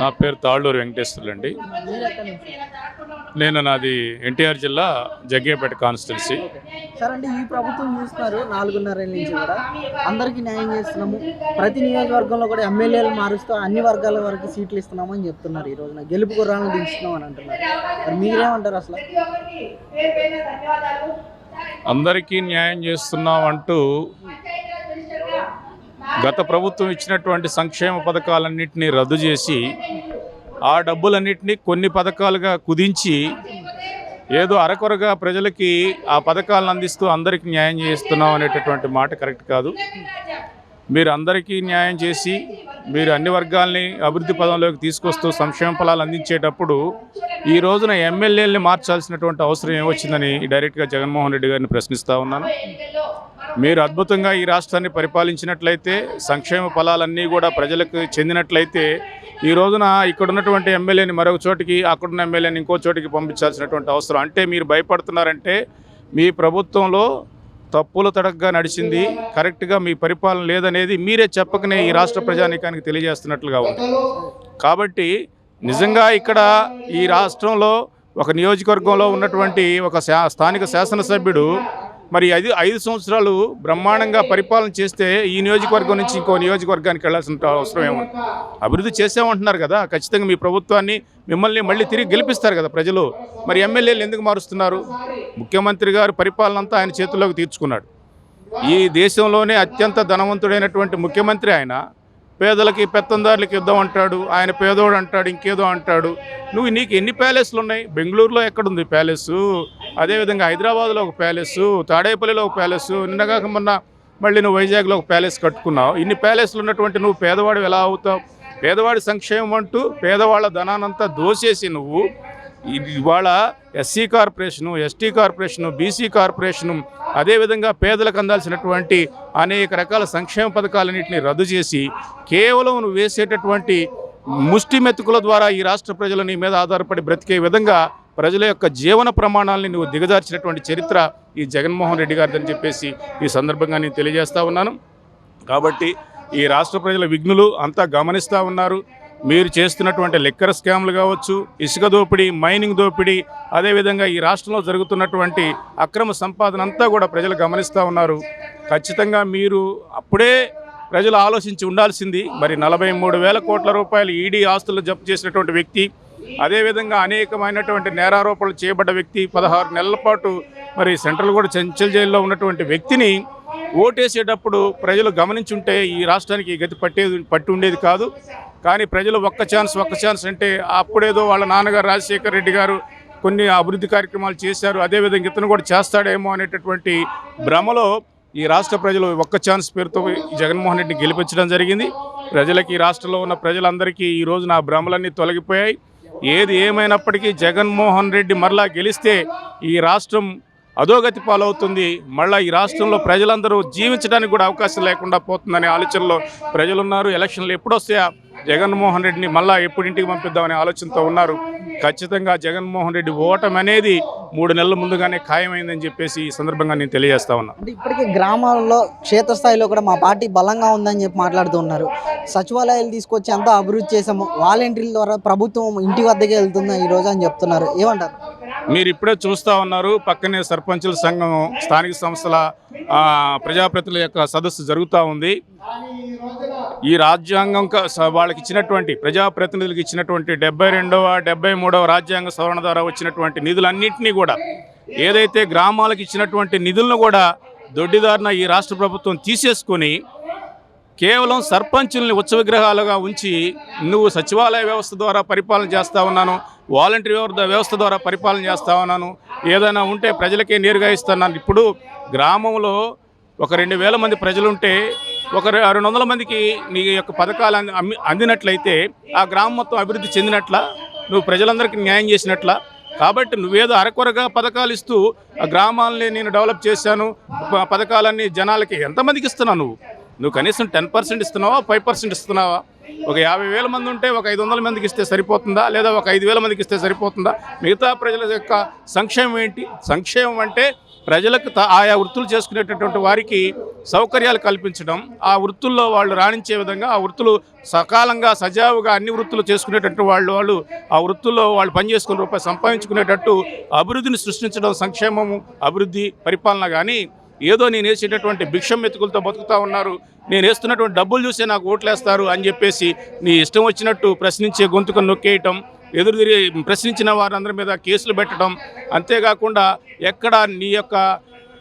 నా పేరు తాళ్ళూరు వెంకటేశ్వర్లు అండి నేను నాది ఎన్టీఆర్ జిల్లా జగ్గేపేట కాన్స్టిట్యున్సీ. సార్ అంటే ఈ ప్రభుత్వం చూస్తున్నారు నాలుగున్నర నుంచి కూడా. అందరికీ న్యాయం చేస్తున్నాము. ప్రతి నియోజకవర్గంలో కూడా ఎమ్మెల్యేలు మారుస్తూ అన్ని వర్గాల వరకు సీట్లు ఇస్తున్నాము అని చెప్తున్నారు ఈ రోజున. గెలుపు గుర్రాలను దించుతున్నాం అని అంటున్నారు. మరి మీరేమంటారు అసలు? అందరికీ న్యాయం చేస్తున్నాం అంటూ గత ప్రభుత్వం ఇచ్చినటువంటి సంక్షేమ పథకాలన్నింటినీ రద్దు చేసి ఆ డబ్బులన్నింటినీ కొన్ని పథకాలుగా కుదించి ఏదో అరకొరగా ప్రజలకి ఆ పథకాలను అందిస్తూ అందరికీ న్యాయం చేస్తున్నాం అనేటటువంటి మాట కరెక్ట్ కాదు. మీరు అందరికీ న్యాయం చేసి మీరు అన్ని వర్గాల్ని అభివృద్ధి పదంలోకి తీసుకొస్తూ సంక్షేమ ఫలాలు అందించేటప్పుడు ఈ రోజున ఎమ్మెల్యేలని మార్చాల్సినటువంటి అవసరం ఏమొచ్చిందని డైరెక్ట్గా జగన్మోహన్ రెడ్డి గారిని ప్రశ్నిస్తూ ఉన్నాను. మీరు అద్భుతంగా ఈ రాష్ట్రాన్ని పరిపాలించినట్లయితే సంక్షేమ ఫలాలన్నీ కూడా ప్రజలకు చెందినట్లయితే ఈ రోజున ఇక్కడ ఉన్నటువంటి ఎమ్మెల్యేని మరొక చోటికి అక్కడున్న ఎమ్మెల్యేని ఇంకో చోటికి పంపించాల్సినటువంటి అవసరం. అంటే మీరు భయపడుతున్నారంటే మీ ప్రభుత్వంలో తప్పులు తడగ్గా నడిచింది కరెక్ట్గా మీ పరిపాలన లేదనేది మీరే చెప్పకనే ఈ రాష్ట్ర ప్రజానీకానికి తెలియజేస్తున్నట్లుగా ఉంది. కాబట్టి నిజంగా ఇక్కడ ఈ రాష్ట్రంలో ఒక నియోజకవర్గంలో ఉన్నటువంటి ఒక శా- స్థానిక శాసనసభ్యుడు మరి ఐదు ఐదు సంవత్సరాలు బ్రహ్మాండంగా పరిపాలన చేస్తే ఈ నియోజకవర్గం నుంచి ఇంకో నియోజకవర్గానికి వెళ్ళాల్సిన అవసరం ఏమో అభివృద్ధి చేసామంటున్నారు కదా ఖచ్చితంగా మీ ప్రభుత్వాన్ని మిమ్మల్ని మళ్ళీ తిరిగి గెలిపిస్తారు కదా ప్రజలు. మరి ఎమ్మెల్యేలు ఎందుకు మారుస్తున్నారు? ముఖ్యమంత్రి గారు పరిపాలన అంతా ఆయన చేతుల్లోకి తీర్చుకున్నాడు. ఈ దేశంలోనే అత్యంత ధనవంతుడైనటువంటి ముఖ్యమంత్రి ఆయన పేదలకి పెత్తందారులకి యుద్ధం అంటాడు ఆయన పేదోడు అంటాడు ఇంకేదో అంటాడు. నువ్వు నీకు ఎన్ని ప్యాలెస్లు ఉన్నాయి? బెంగళూరులో ఎక్కడుంది ప్యాలెస్? అదేవిధంగా హైదరాబాద్లో ఒక ప్యాలెస్ తాడేపల్లిలో ఒక ప్యాలెస్ నిన్నగాక మొన్న మళ్ళీ నువ్వు వైజాగ్లో ఒక ప్యాలెస్ కట్టుకున్నావు. ఇన్ని ప్యాలెస్లు ఉన్నటువంటి నువ్వు పేదవాడు ఎలా అవుతావు? పేదవాడి సంక్షేమం అంటూ పేదవాళ్ళ ధనానంతా దోసేసి నువ్వు ఇవాళ SC corporation ST corporation BC corporation అదేవిధంగా పేదలకు అందాల్సినటువంటి అనేక రకాల సంక్షేమ పథకాలన్నింటినీ రద్దు చేసి కేవలం నువ్వు వేసేటటువంటి ముష్టి మెతుకుల ద్వారా ఈ రాష్ట్ర ప్రజలు నీ మీద ఆధారపడి బ్రతికే విధంగా ప్రజల యొక్క జీవన ప్రమాణాలని నువ్వు దిగజార్చినటువంటి చరిత్ర ఈ జగన్మోహన్ రెడ్డి గారిదని చెప్పేసి ఈ సందర్భంగా నేను తెలియజేస్తూ ఉన్నాను. కాబట్టి ఈ రాష్ట్ర ప్రజల విఘ్నులు అంతా గమనిస్తూ ఉన్నారు. మీరు చేస్తున్నటువంటి లెక్కర స్కామ్లు కావచ్చు ఇసుక దోపిడీ మైనింగ్ దోపిడీ అదేవిధంగా ఈ రాష్ట్రంలో జరుగుతున్నటువంటి అక్రమ సంపాదన అంతా కూడా ప్రజలు గమనిస్తూ ఉన్నారు. ఖచ్చితంగా మీరు అప్పుడే ప్రజలు ఆలోచించి ఉండాల్సింది మరి నలభై మూడు వేల కోట్ల రూపాయలు ఈడీ ఆస్తులు జప్తు చేసినటువంటి వ్యక్తి అదేవిధంగా అనేకమైనటువంటి నేరారోపణలు చేయబడ్డ వ్యక్తి పదహారు నెలల పాటు మరి సెంట్రల్ కూడా చెంచల్ జైల్లో ఉన్నటువంటి వ్యక్తిని ఓటేసేటప్పుడు ప్రజలు గమనించుంటే ఈ రాష్ట్రానికి గతి పట్టేది పట్టి ఉండేది కాదు. కానీ ప్రజలు ఒక్క ఛాన్స్ ఒక్క ఛాన్స్ అంటే అప్పుడేదో వాళ్ళ నాన్నగారు రాజశేఖర రెడ్డి గారు కొన్ని అభివృద్ధి కార్యక్రమాలు చేశారు. అదేవిధంగా ఇతను కూడా చేస్తాడేమో అనేటటువంటి భ్రమలో ఈ రాష్ట్ర ప్రజలు ఒక్క ఛాన్స్ పేరుతో జగన్మోహన్ రెడ్డిని గెలిపించడం జరిగింది. ప్రజలకి రాష్ట్రంలో ఉన్న ప్రజలందరికీ ఈ రోజు నా భ్రమలన్నీ తొలగిపోయాయి. ఏది ఏమైనప్పటికీ జగన్మోహన్ రెడ్డి మరలా గెలిస్తే ఈ రాష్ట్రం అధోగతి పాలవుతుంది. మళ్ళీ ఈ రాష్ట్రంలో ప్రజలందరూ జీవించడానికి కూడా అవకాశం లేకుండా పోతుందనే ఆలోచనలో ప్రజలున్నారు. ఎలక్షన్లు ఎప్పుడొస్తాయా? జగన్మోహన్ రెడ్డిని మళ్ళా ఎప్పుడు ఇంటికి పంపిద్దామనే ఆలోచనతో ఉన్నారు. ఖచ్చితంగా జగన్మోహన్ రెడ్డి ఓటమి అనేది మూడు నెలల ముందుగానే ఖాయమైందని చెప్పేసి ఈ సందర్భంగా నేను తెలియజేస్తా ఉన్నా. ఇప్పటికీ గ్రామాల్లో క్షేత్రస్థాయిలో కూడా మా పార్టీ బలంగా ఉందని చెప్పి మాట్లాడుతూ ఉన్నారు. సచివాలయాలు తీసుకొచ్చి అంతా అభివృద్ధి చేసాము వాలంటీర్ల ద్వారా ప్రభుత్వం ఇంటి వద్దకే వెళ్తుందా ఈ రోజు అని చెప్తున్నారు. ఏమంటారు? మీరు ఇప్పుడే చూస్తూ ఉన్నారు. పక్కనే సర్పంచుల సంఘం స్థానిక సంస్థల ప్రజాప్రతినిధుల యొక్క సదస్సు జరుగుతూ ఉంది. ఈ రాజ్యాంగం వాళ్ళకి ఇచ్చినటువంటి ప్రజాప్రతినిధులకు ఇచ్చినటువంటి డెబ్బై రెండవ డెబ్బై మూడవ రాజ్యాంగ సవరణ ద్వారా వచ్చినటువంటి నిధులన్నింటినీ కూడా ఏదైతే గ్రామాలకు ఇచ్చినటువంటి నిధులను కూడా దొడ్డిదారిన ఈ రాష్ట్ర ప్రభుత్వం తీసేసుకొని కేవలం సర్పంచుల్ని ఉత్సవ విగ్రహాలుగా ఉంచి నువ్వు సచివాలయ వ్యవస్థ ద్వారా పరిపాలన చేస్తూ ఉన్నాను వాలంటీర్ వ్యవస్థ వ్యవస్థ ద్వారా పరిపాలన చేస్తూ ఉన్నాను ఏదైనా ఉంటే ప్రజలకే నేరుగా ఇస్తున్నాను. ఇప్పుడు గ్రామంలో ఒక రెండు వేల మంది ప్రజలుంటే ఒక రెండు వందల మందికి నీ యొక్క పథకాలు అంది- అమ్మి- అందినట్లయితే ఆ గ్రామం మొత్తం అభివృద్ధి చెందినట్ల నువ్వు ప్రజలందరికీ న్యాయం చేసినట్ల. కాబట్టి నువ్వేదో అరకొరగా పథకాలు ఇస్తూ ఆ గ్రామాలని నేను డెవలప్ చేశాను పథకాలన్నీ జనాలకి ఎంతమందికి ఇస్తున్నావు నువ్వు? నువ్వు కనీసం టెన్ పర్సెంట్ ఇస్తున్నావా ఫైవ్ పర్సెంట్ ఇస్తున్నావా? ఒక యాభై వేల మంది ఉంటే ఒక ఐదు వందల మందికి ఇస్తే సరిపోతుందా? లేదా ఒక ఐదు వేల మందికి ఇస్తే సరిపోతుందా? మిగతా ప్రజల యొక్క సంక్షేమం ఏంటి? సంక్షేమం అంటే ప్రజలకు త- ఆయా వృత్తులు చేసుకునేటటువంటి వారికి సౌకర్యాలు కల్పించడం. ఆ వృత్తుల్లో వాళ్ళు రాణించే విధంగా ఆ వృత్తులు సకాలంగా సజావుగా అన్ని వృత్తులు చేసుకునేటట్టు వాళ్ళు వాళ్ళు ఆ వృత్తుల్లో వాళ్ళు పనిచేసుకుని రూపాయి సంపాదించుకునేటట్టు అభివృద్ధిని సృష్టించడం సంక్షేమము అభివృద్ధి పరిపాలన కానీ ఏదో నేను వేసేటటువంటి భిక్షం మెతుకులతో బతుకుతా ఉన్నారు. నేను వేస్తున్నటువంటి డబ్బులు చూసే నాకు ఓట్లేస్తారు అని చెప్పేసి నీ ఇష్టం వచ్చినట్టు ప్రశ్నించే గొంతుకు నొక్కేయటం ఎదురు తిరిగి ప్రశ్నించిన వారందరి మీద కేసులు పెట్టడం అంతేకాకుండా ఎక్కడ నీ యొక్క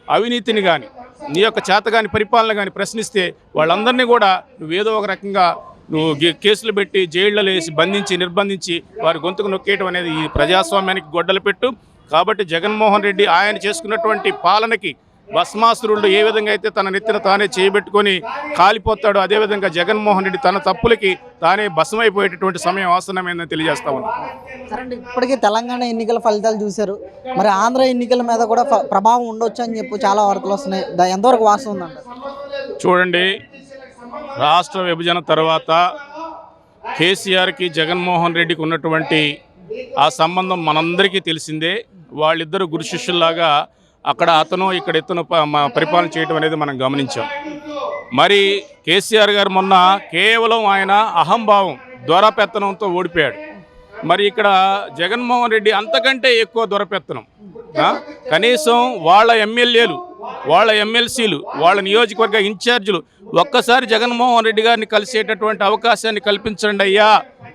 అవినీతిని కానీ నీ యొక్క చేతగాని పరిపాలన కానీ ప్రశ్నిస్తే వాళ్ళందరినీ కూడా నువ్వేదో ఒక రకంగా నువ్వు కేసులు పెట్టి జైళ్ళలో వేసి బంధించి నిర్బంధించి వారి గొంతుకు నొక్కేయటం అనేది ఈ ప్రజాస్వామ్యానికి గొడ్డలు పెట్టు. కాబట్టి జగన్మోహన్ రెడ్డి ఆయన చేసుకున్నటువంటి పాలనకి భస్మాసురుడు ఏ విధంగా అయితే తన నెత్తిన తానే చేయబెట్టుకొని కాలిపోతాడో అదేవిధంగా జగన్మోహన్ రెడ్డి తన తప్పులకి తానే భస్మైపోయేటటువంటి సమయం ఆసన్నమైందని తెలియజేస్తా ఉన్నాను ఇప్పటికే తెలంగాణ ఎన్నికల ఫలితాలు చూశారు. మరి ఆంధ్ర ఎన్నికల మీద కూడా ప్రభావం ఉండొచ్చు అని చెప్పి చాలా వార్తలు వస్తున్నాయి. ఎంతవరకు వాస్తవం ఉందంట చూడండి రాష్ట్ర విభజన తర్వాత కేసీఆర్కి జగన్మోహన్ రెడ్డికి ఉన్నటువంటి ఆ సంబంధం మనందరికీ తెలిసిందే. వాళ్ళిద్దరు గురు శిష్యుల్లాగా అక్కడ అతను ఇక్కడ ఇతను ప- పరిపాలన చేయడం అనేది మనం గమనించాం. మరి కేసీఆర్ గారు మొన్న కేవలం ఆయన అహంభావం దొరపెత్తనంతో ఓడిపోయాడు. మరి ఇక్కడ జగన్మోహన్ రెడ్డి అంతకంటే ఎక్కువ దొరపెత్తనం. కనీసం వాళ్ళ ఎమ్మెల్యేలు వాళ్ళ ఎమ్మెల్సీలు వాళ్ళ నియోజకవర్గ ఇన్ఛార్జీలు ఒక్కసారి జగన్మోహన్ రెడ్డి గారిని కలిసేటటువంటి అవకాశాన్ని కల్పించండి అయ్యా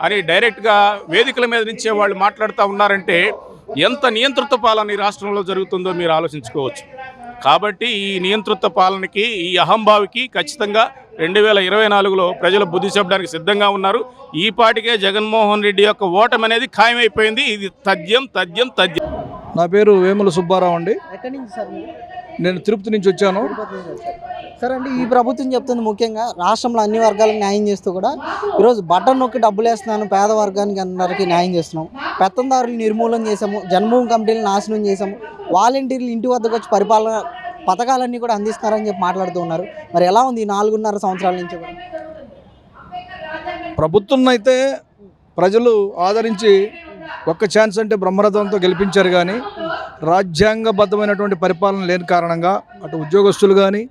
అని డైరెక్ట్గా వేదికల మీద నుంచే వాళ్ళు మాట్లాడుతూ ఉన్నారంటే ఎంత నియంత్రిత పాలన ఈ రాష్ట్రంలో జరుగుతుందో మీరు ఆలోచించుకోవచ్చు. కాబట్టి ఈ నియంత్రిత పాలనకి ఈ అహంభావికి ఖచ్చితంగా రెండు వేల ఇరవై నాలుగులో ప్రజలు బుద్ధి చెప్పడానికి సిద్ధంగా ఉన్నారు. ఈ పాటికే జగన్మోహన్ రెడ్డి యొక్క ఓటమి అనేది ఖాయమైపోయింది. ఇది తథ్యం తథ్యం తథ్యం. నా పేరు వేముల సుబ్బారావు అండి. ఎక్కడి నుంచి సార్ మీరు? నేను తిరుపతి నుంచి వచ్చాను. సరే అండి ఈ ప్రభుత్వం చెప్తుంది ముఖ్యంగా రాష్ట్రంలో అన్ని వర్గాలకు న్యాయం చేస్తూ కూడా ఈరోజు బటన్ నొక్కి డబ్బులు వేస్తున్నాను పేద వర్గానికి అందరికీ న్యాయం చేస్తున్నాం. పెత్తందారులు నిర్మూలన చేసాము జన్మభూమి కమిటీలు నాశనం చేసాము వాలంటీర్లు ఇంటి వద్దకు వచ్చి పరిపాలన పథకాలన్నీ కూడా అందిస్తున్నారని చెప్పి మాట్లాడుతూ ఉన్నారు. మరి ఎలా ఉంది ఈ నాలుగున్నర సంవత్సరాల నుంచి కూడా? ప్రభుత్వం అయితే ప్రజలు ఆదరించి ఒక్క ఛాన్స్ అంటే బ్రహ్మరథంతో గెలిపించారు కానీ రాజ్యాంగబద్ధమైనటువంటి పరిపాలన లేని కారణంగా అటు ఉద్యోగస్తులు కానీ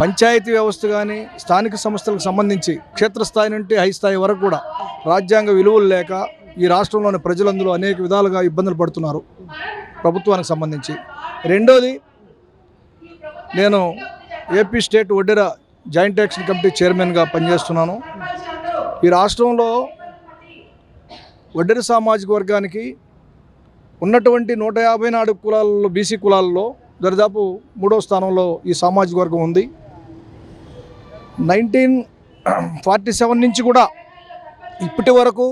పంచాయతీ వ్యవస్థ కానీ స్థానిక సంస్థలకు సంబంధించి క్షేత్రస్థాయి నుండి హై స్థాయి వరకు కూడా రాజ్యాంగ విలువలు లేక ఈ రాష్ట్రంలోని ప్రజలందరూ అనేక విధాలుగా ఇబ్బందులు పడుతున్నారు ప్రభుత్వానికి సంబంధించి. రెండోది నేను AP state Oddera joint action committee చైర్మన్గా పనిచేస్తున్నాను. ఈ రాష్ట్రంలో ఒడ్డెర సామాజిక వర్గానికి ఉన్నటువంటి నూట యాభై నాలుగు కులాలలో బీసీ కులాలలో దరిదాపు మూడో స్థానంలో ఈ సామాజిక వర్గం ఉంది. నైన్టీన్ ఫార్టీ సెవెన్ నుంచి కూడా ఇప్పటి వరకు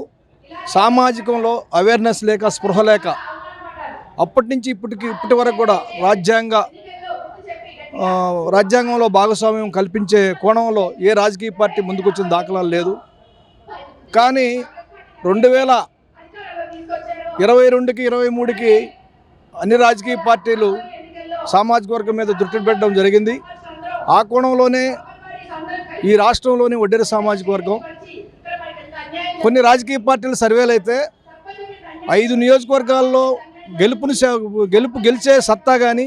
సామాజికంలో అవేర్నెస్ లేక స్పృహ లేక అప్పటి నుంచి ఇప్పటికి ఇప్పటి వరకు కూడా రాజ్యాంగ రాజ్యాంగంలో భాగస్వామ్యం కల్పించే కోణంలో ఏ రాజకీయ పార్టీ ముందుకొచ్చిన దాఖలాలు లేదు. కానీ రెండు వేల ఇరవై రెండుకి ఇరవై మూడుకి అన్ని రాజకీయ పార్టీలు సామాజిక వర్గం మీద దృష్టి పెట్టడం జరిగింది. ఆ కోణంలోనే ఈ రాష్ట్రంలోని ఒడ్డెర సామాజిక వర్గం కొన్ని రాజకీయ పార్టీలు సర్వేలు అయితే ఐదు నియోజకవర్గాల్లో గెలుపుని శా- గెలుపు గెలిచే సత్తా కానీ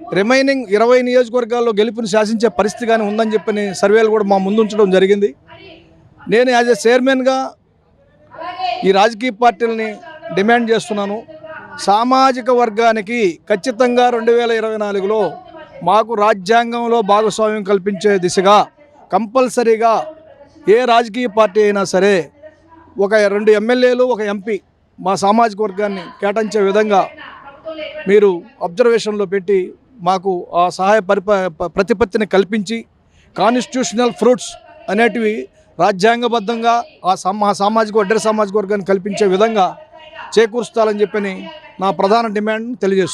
రిమైనింగ్ ఇరవై నియోజకవర్గాల్లో గెలుపుని శాసించే పరిస్థితి కానీ ఉందని చెప్పని సర్వేలు కూడా మా ముందుంచడం జరిగింది. నేను యాజ్ ఎ చైర్మన్గా ఈ రాజకీయ పార్టీలని డిమాండ్ చేస్తున్నాను. సామాజిక వర్గానికి ఖచ్చితంగా రెండు వేల ఇరవై నాలుగులో మాకు రాజ్యాంగంలో భాగస్వామ్యం కల్పించే దిశగా కంపల్సరీగా ఏ రాజకీయ పార్టీ అయినా సరే ఒక రెండు ఎమ్మెల్యేలు ఒక ఎంపీ మా సామాజిక వర్గాన్ని కేటాయించే విధంగా మీరు అబ్జర్వేషన్లో పెట్టి మాకు ఆ సహాయ పరిప ప్రతిపత్తిని కల్పించి కాన్స్టిట్యూషనల్ ఫ్రూట్స్ అనేటివి రాజ్యాంగబద్ధంగా ఆ సమా సామాజిక వడ్డర సామాజిక వర్గాన్ని కల్పించే విధంగా చేకూరుస్తాలని చెప్పని నా ప్రధాన డిమాండ్ తెలియజేస్తుంది